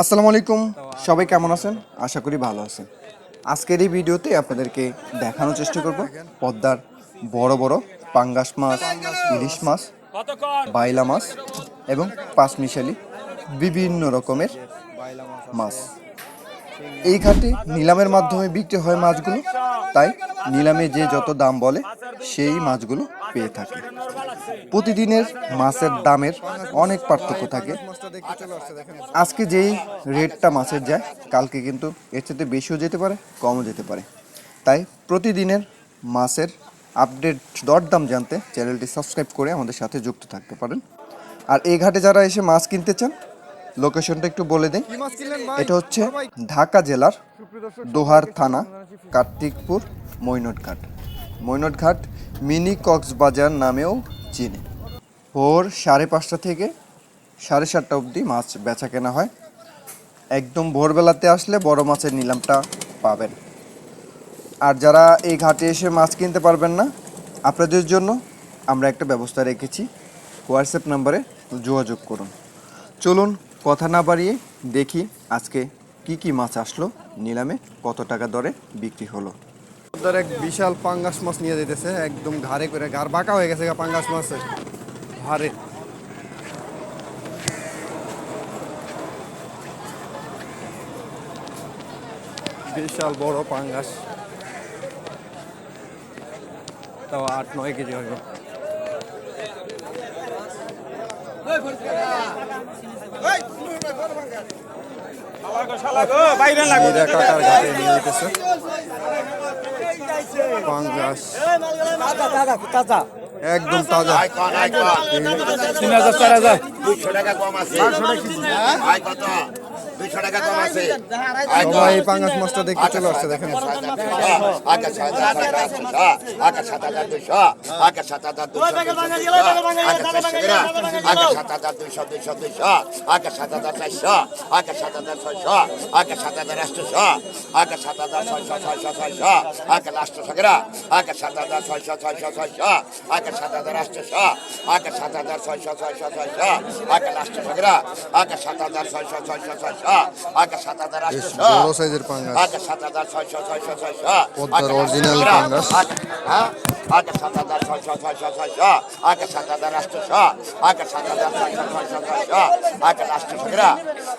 আসসালামু আলাইকুম। সবাই কেমন আছেন? আশা করি ভালো আছেন। আজকের এই ভিডিওতে আপনাদেরকে দেখানোর চেষ্টা করব পদ্মার বড় বড় পাঙ্গাস মাছ, ইলিশ মাছ, বাইলা মাছ এবং পাঁচমিশালি বিভিন্ন রকমের মাছ। এই ঘাটে নিলামের মাধ্যমে বিক্রি হয় মাছগুলো। তাই নিলামে যে যত দাম বলে, সেই মাছগুলো পেয়ে থাকে। প্রতিদিনের মাছের দামের অনেক পার্থক্য থাকে। আজকে যেই রেটটা মাছের যায়, কালকে কিন্তু এর সাথে বেশিও যেতে পারে, কমও যেতে পারে। তাই প্রতিদিনের মাছের আপডেট দরদাম জানতে চ্যানেলটি সাবস্ক্রাইব করে আমাদের সাথে যুক্ত থাকতে পারেন। আর এই ঘাটে যারা এসে মাছ কিনতে চান, লোকেশনটা একটু বলে দিই। এটা হচ্ছে ঢাকা জেলার দোহার থানা, কার্তিকপুর, মৈনটঘাট। মৈনটঘাট মিনি কক্সবাজার নামেও চিনে। ভোর সাড়ে পাঁচটা থেকে সাড়ে সাতটা অবধি মাছ বেচা কেনা হয়। একদম ভোরবেলাতে আসলে বড় মাছের নিলামটা পাবেন। আর যারা এই ঘাটে এসে মাছ কিনতে পারবেন না, আপনাদের জন্য আমরা একটা ব্যবস্থা রেখেছি। হোয়াটসঅ্যাপ নাম্বারে যোগাযোগ করুন। চলুন কথা না বাড়িয়ে দেখি আজকে কি কি মাছ আসলো, নিলামে কত টাকা দরে বিক্রি হলো। ধর এক বিশাল পাঙ্গাস মাছ নিয়ে যেতেছে একদম ঘাড়ে করে ঘাড় বাঁকা হয়ে গেছে পাঙ্গাস মাছে। ঘাড়ে। বিশাল বড় পাঙ্গাস। তাও আট নয় কেজি হবে। ঘাটে নিয়ে যেতেছে পাঙ্গাস একদম তাজা। তিন হাজার চার হাজার। দুইশো টাকা কম আছে। দুইশো টাকা কম আছে সবাই পাঙ্গাস মাছটা দেখতে চলে আসছে দেখেন আকাশ সাত হাজার আটশো আকাশ সাত হাজার দুইশো আকাশ সাত হাজার দুইশো আকাশ সাত হাজার দুইশো দুইশো দুইশো আকাশ সাত হাজার চারশো আকাশ সাত হাজার ছয়শো আকাশ সাত হাজার আটশোশো আকাশ সাত হাজার ছয়শো ছয়শো ছয়শো আকাশ আটশোশো গ্রা আকাশ সাত হাজার ছয়শো ছয়শো ছয়শো আকাশ সাত হাজার আটশোশো আকাশ সাত হাজার ছয়শো ছয়শো ছয়শো আকাশ আটশোশো গ্রা আকাশ সাত হাজার ছয়শো ছয়শো ছয়শো আকাশ সাত হাজার বেশ আটশোশো বড় সাইজের পাঙ্গাস আকাশ সাত হাজার ছয়শো ছয়শো ছয়শো পদ্মার original পাঙ্গাস। আকাশ সাত হাজার ছয়শো ছয়শো ছয়শো আকাশ সাত হাজার আটশোশো আকাশ সাত হাজার ছয়শো ছয়শো ছয়শো আকাশ আটশোশো গ্রা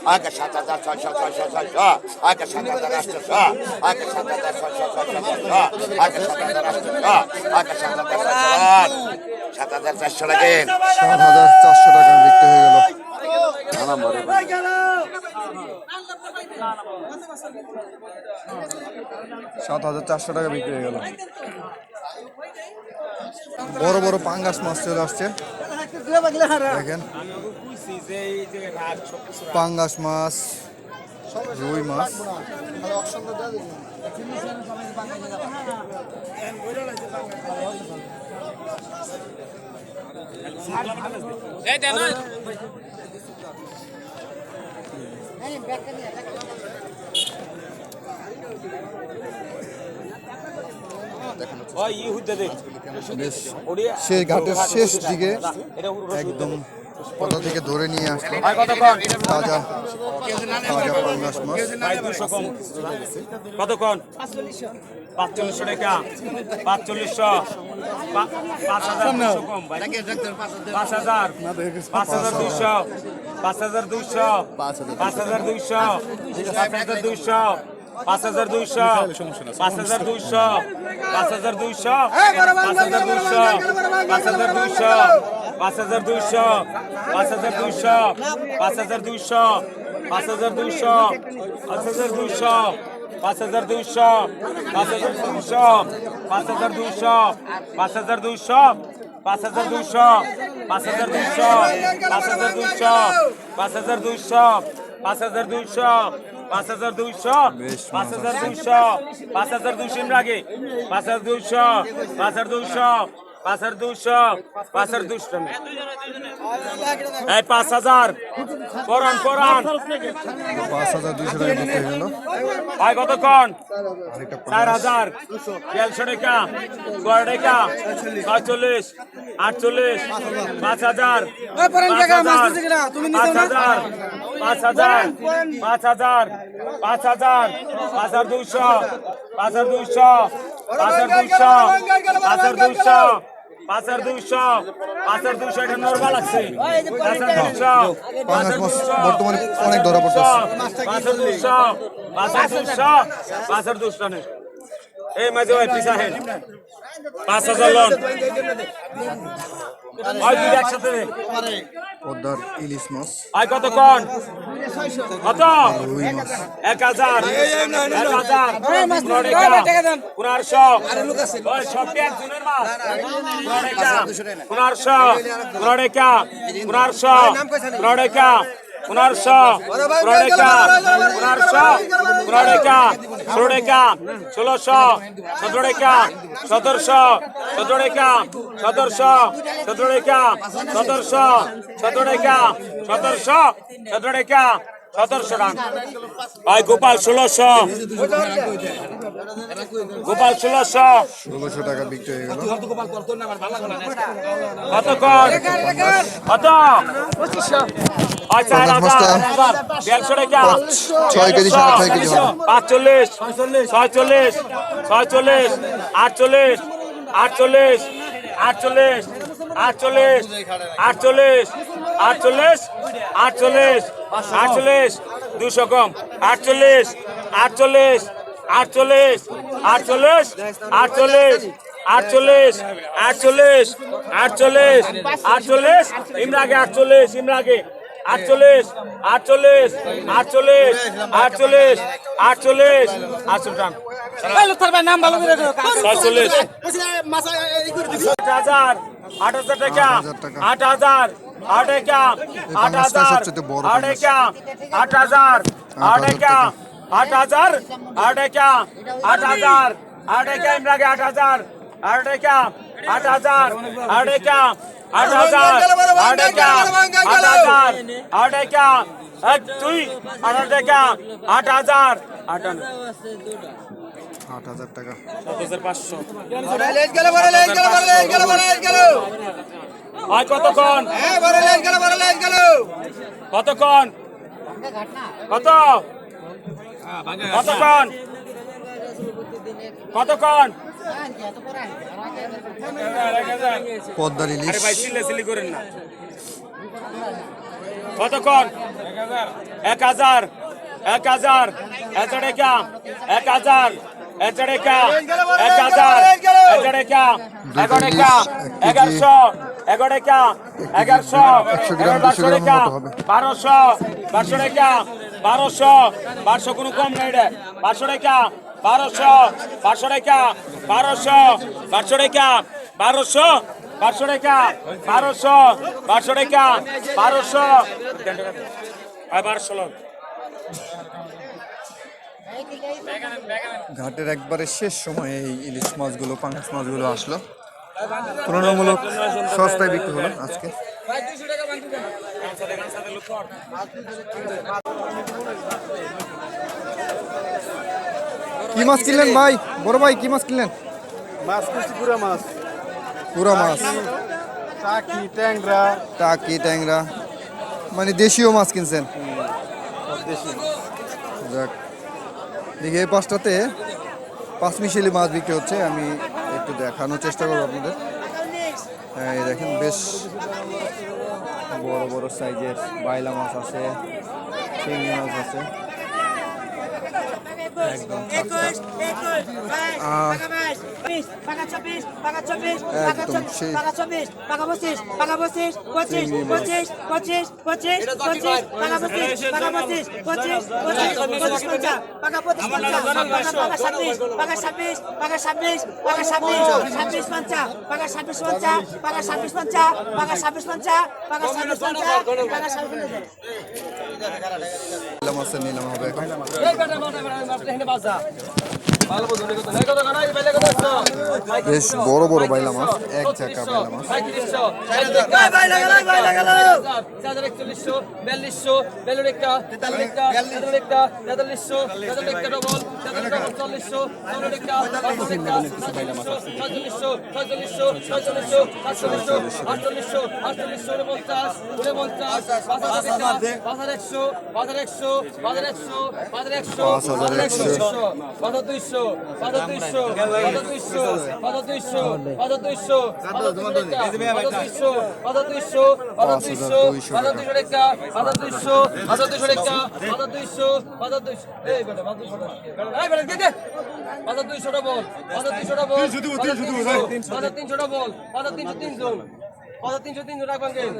আকাশ সাত হাজার ছয়শো ছয়শো ছয়শো আকাশ সাত হাজার আটশোশো আকাশ সাত হাজার ছয়শো ছয়শো ছয়শো আকাশ সাত হাজার আটশোশো আকাশ সাত হাজার সাত হাজার চারশো লাগেন সাত হাজার চারশো টাকা বিক্রি হয়ে গেল সাত হাজার চারশো টাকা বিক্রি হয়ে গেল। বড় বড় পাঙ্গাস মাছ চলে আসছে। দেখেন। পাঙ্গাস মাছ, রুই মাছ। এই বেশ সে ঘাটের শেষ দিকে একদম পদা থেকে ধরে নিয়ে আসলো। তাজা তাজা পাঙ্গাস মাছ কত কন? পাঁচচল্লিশশো টাকা। পাঁচচল্লিশশো। পাঁচ হাজার দুশো কম পাঁচ হাজার? পাঁচ হাজার। দুইশো পাঁচ হাজার দুইশো পাঁচ হাজার দুইশো পাঁচ হাজার দুইশো পাঁচ হাজার দুইশো পাঁচ হাজার দুইশো পাঁচ হাজার দুইশো পাঁচ হাজার দুইশো পাঁচ হাজার দুইশো পাঁচ হাজার দুইশো পাঁচ হাজার দুইশো পাঁচ হাজার দুইশো পাঁচ হাজার দুইশো পাঁচ হাজার দুইশো পাঁচ হাজার দুইশো পাঁচ হাজার দুইশো পাঁচ হাজার দুইশো পাঁচ হাজার দুইশো পাঁচ হাজার দুইশো পাঁচ হাজার দুইশো পাঁচ হাজার দুইশো পাঁচ হাজার দুইশো পাঁচ হাজার দুইশো পাঁচ হাজার দুইশো পাঁচ হাজার দুইশো পাঁচ হাজার দুইশো আগে পাঁচ হাজার দুইশো পাঁচ হাজার দুইশো। পাঁচের দুশো পাঁচের দুশো এই পাঁচ হাজার। পরান পরান পাঁচ হাজার দুইশো টাকা হয়ে গেল ভাই কতক্ষণ? চার হাজার। দেড়শো টাকা ছয় টাকা ছয়চল্লিশ আটচল্লিশ পাঁচ হাজার। পাঁচ হাজার। পাঁচ হাজার। পাঁচ হাজার। পাঁচ হাজার। পাঁচ হাজার দুইশো। পাঁচের দুইশো পাঁচের দুইশো পাঁচের দুইশো পাঁচের দুইশো পাঁচের দুইশো এটা নর্মাল আছে। বর্তমানে অনেক ধরা পড়ছে পাঁচের দুইশো পাঁচের দুইশো পাঁচের দুইশো এই মাঝে ওই পিসা হেন পাঁচ হাজার লোন ওই দুই একসাথে নে। পদ্মার ইলিশ মাছ আয় কত কন কত এক হাজার এক হাজার পনেরোশো সবটি একজনের মাছ পনেরোশো পনেরোটা পনেরোশো পনেরোশো पुनर्शो पुरोडेका पुनर्शो पुरोडेका षोडेका ষোলোশো সতেরোকা সতেরোশো সতেরোকা সতেরোশো সতেরোকা সতেরোশো সতেরোকা সতেরোশো সতেরোকা সতেরোশো টাকা ভাই গোপাল ষোলোশো। গোপাল ষোলোশো। ষোলোশো টাকা বিক্রি হয়ে গেল। কত কর? কত? আচ্ছা। পাঁচচল্লিশ ছয়চল্লিশ ছয়চল্লিশ আটচল্লিশ আটচল্লিশ আটচল্লিশ আটচল্লিশ আটচল্লিশ আটচল্লিশ আটচল্লিশ আটচল্লিশ দুশো কম আটচল্লিশ আটচল্লিশ আটচল্লিশ আটচল্লিশ আটচল্লিশ আটচল্লিশ আটচল্লিশ আটচল্লিশ আটচল্লিশ ইমরাগে আটচল্লিশ ইমরাগে আটচল্লিশ আটচল্লিশ আটচল্লিশ আটচল্লিশ আটচল্লিশ আটচল্লিশ ছয়চল্লিশ আট হাজার আট হাজার টাকা আট হাজার आठ एक आठ हज़ार आठ एक आठ हज़ार आठ एक आठ हज़ार आठ एक आठ हज़ार आठ एक इमरा के आठ हज़ार आठ एक आठ हज़ार आठ एक आठ हज़ार आठ एक आठ हज़ार आठ एक তুই আট হাজার আট आठ আটান্ন আট হাজার आठ हज़ार হাজার सौ আর কতক্ষণ? কতক্ষণ? কত কতক্ষণ? কতক্ষণ? পদ্মার ইলিশ করেন না। কতক্ষণ? এক হাজার এক হাজার এক হাজার এক টাকা এক হাজার এগারোশো এগারো একা এগারোশো বারোশো রেখা বারোশো বারোশো রেখা বারোশো বারোশো কোনো কম নাই রে বারোশো রেখা বারোশো বারোশো রেখা বারোশো বারোশো রেখা বারোশো বারোশো রেখা বারোশো বারোশো রেখা বারোশো বারোশো ঘাটের একবারে শেষ সময়ে এই ইলিশ মাছগুলো পাঙ্গাস মাছগুলো আসলো। তুলনামূলক সস্তায় বিক্রি হলো আজকে। কি মাছ কিনলেন ভাই? বড় ভাই কি মাছ কিনলেন? মাছ কিনছি পুরা মাছ। পুরা মাছ। চাকি ট্যাংরা। টাকি ট্যাংরা। মানে দেশীয় মাছ কিনছেন? সব দেশি যাক। দেখি, এই পাঁচটাতে পাঁচ মিশালি মাছ বিক্রি হচ্ছে, আমি একটু দেখানোর চেষ্টা করব আপনাদের। হ্যাঁ এই দেখেন, বেশ বড় বড় সাইজের বাইলা মাছ আছে চিংড়ি মাছ আছে। একদম শেষ। নিলাম হবে। বেশ বড় বড় বাইলা মাছ এক চাকা বাইলা মাছ একচল্লিশশো বিয়াল্লিশশো বেলুরেক্কা তেতাল্লিশটা তেতাল্লিশটা তেতাল্লিশশো তেতাল্লিশটা ডবল চল্লিশশো চল্লিশটা ছয়চল্লিশশো ছয়চল্লিশশো ছয়চল্লিশশো সাতচল্লিশশো আটচল্লিশশো আটচল্লিশশো উনপঞ্চাশ উনপঞ্চাশ হাজার একশো হাজার একশো হাজার একশো হাজার একশো হাজার একশো হাজার দুইশো হাজার দুইশো হাজার দুইশো হাজার দুইশো হাজার দুইশো হাজার দুইশো হাজার দুইশো হাজার দুইশো হাজার দুইশো রেখা হাজার দুইশো হাজার দুইশো রেখা হাজার দুইশো হাজার দুইশো এই বেটা পাঁচ দুইশোটা বল তিনশোটা বল তিনশো তিনশোটা বল তিনশো তিনশো। কত? তিনশো তিনশো রাখবেন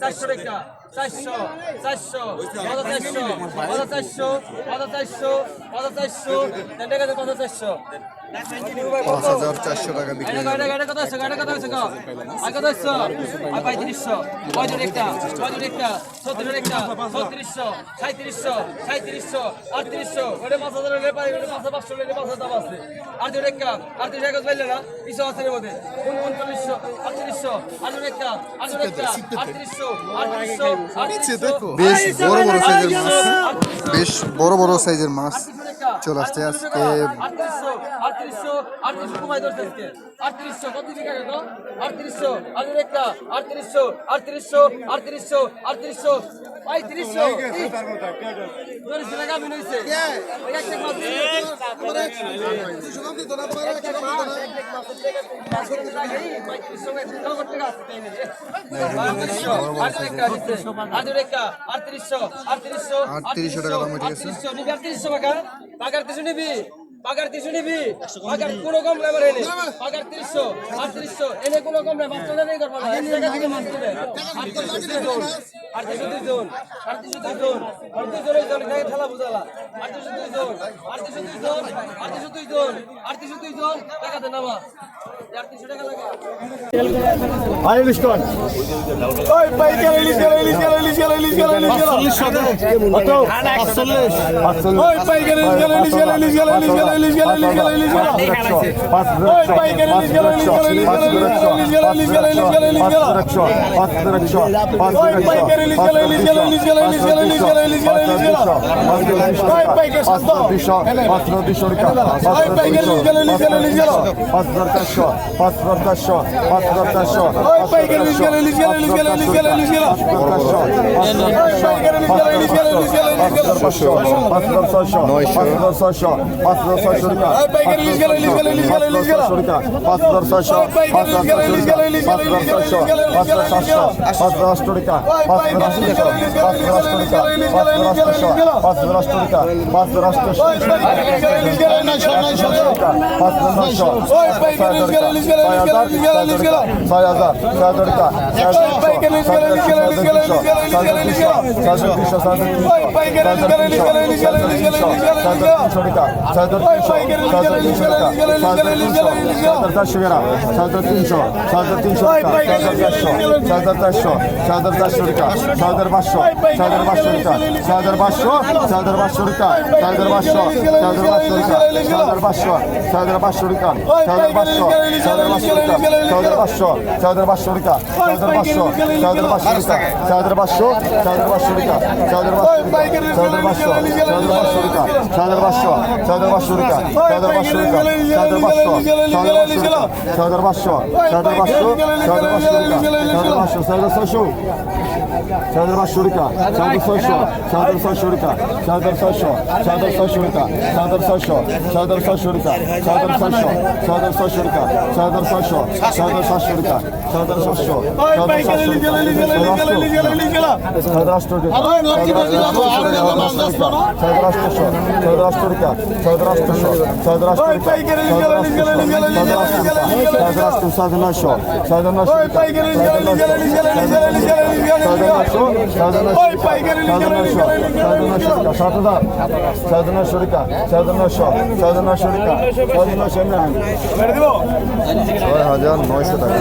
চারশো টাকা। চারশো চারশো কত চারশো? কত চারশো? কত চারশো? কত চারশো? টাকা কত চারশো? হাজার চারশো টাকা বিক্রি কত আছে গাড়ি কত আছে আর কত আছে আর পঁয়ত্রিশশো। পঁয়ত্রিশ একটা পঁয়ত্রিশ একটা ছত্রিশ একটা ছত্রিশশো সাঁত্রিশশো সাঁত্রিশশো আটত্রিশশো। ওটা পাঁচ হাজার ওটা পাঁচ হাজার পাঁচশো পাঁচ হাজার দাম আছে। আর দুটো একটা আর দুটো একটা একটা আটত্রিশশো আটত্রিশশো আটত্রিশশো। বেশ বড় বড় সাইজের মাছ। বেশ বড় বড় সাইজের মাছ। চলে আসছে আজকে। আটত্রিশশো টাকা দাম উঠে গেছে। পাকার কিছু নিবি? পাকার তিরিশ নিবি? পাকার কোনো কম নাই এনে পাকার তিরিশশো আটত্রিশশো এনে কোনো কম নাই মাত্র নেই করব না। আটত্রিশশো দুই জন। আটত্রিশশো দুই জন। আটত্রিশশো দুই জন। এটাকে ঠেলা বুঝালা। আটত্রিশশো দুই জন। আটত্রিশশো দুই জন। আটত্রিশশো দুই জন। আটত্রিশশো দুই জন। টাকাতে নামা। আরে লিস্টন ওই পাইকার ইলিশ গেল ইলিশ গেল ইলিশ গেল ইলিশ গেল ইলিশ গেল 45 45 ওই পাইকার ইলিশ গেল ইলিশ গেল ইলিশ গেল ইলিশ গেল ইলিশ গেল ইলিশ গেল ইলিশ গেল পাঁচ নয়শো ছয়শো টাকা পাঁচ হাজার ছয়শো পাঁচ হাজার ছয়শো পাঁচ হাজার সাতশো পাঁচ হাজার আটশো টাকা পাঁচ হাজার আটশো টাকা পাঁচ হাজার আটশো টাকা পাঁচ হাজার আটশো টাকা পাঁচ হাজার আটশো টাকা পাঁচ হাজার আটশো টাকা পাঁচ হাজার নয়শো ছয় হাজার ছয় ছয় হাজার টাকা হাজার তিনশো ছয় হাজার তিনশো টাকা ছয় হাজার চারশো ছয় হাজার চারশো টাকা ছয় হাজার পাঁচশো ছয় হাজার পাঁচশো টাকা হাজার পাঁচশো ছয় হাজার পাঁচশো টাকা হাজার পাঁচশো ছয় হাজার পাঁচশো টাকা হাজার পাঁচশো ছয় হাজার পাঁচশো টাকা হাজার পাঁচশো ছয় হাজার পাঁচশো টাকা হাজার পাঁচশো ছয় হাজার পাঁচশো টাকা হাজার পাঁচশো ছয় হাজার পাঁচশো টাকা হাজার পাঁচশো ছয় হাজার পাঁচশো টাকা হাজার পাঁচশো ছয় হাজার পাঁচশো ছয় হাজার পাঁচশো টাকা ছয় হাজার পাঁচশো হাজার পাঁচশো টাকা ছয় হাজার পাঁচশো। টাকা ছয় হাজার পাঁচশো। ছয় হাজার পাঁচশো। ছয় হাজার পাঁচশো। ছয় হাজার পাঁচশো ছয় হাজার পাঁচশো। ছয় হাজার ছয়শো Serdar Şurika, Serdar Saşo, Serdar Saşurika, Serdar Saşo, Serdar Saşurika, Serdar Saşo, Serdar Saşurika, Serdar Saşo, Serdar Saşurika, Serdar Saşo, Serdar Saşurika, Serdar Saşo, Serdar Saşo, Serdar Saşo, Serdar Saşo, সাত হাজার সাড়ে নয় শরিকা সাড়ে নয়শো সাড়ে নয় শরিকা সাড়ে ছয় হাজার নয়শো টাকা।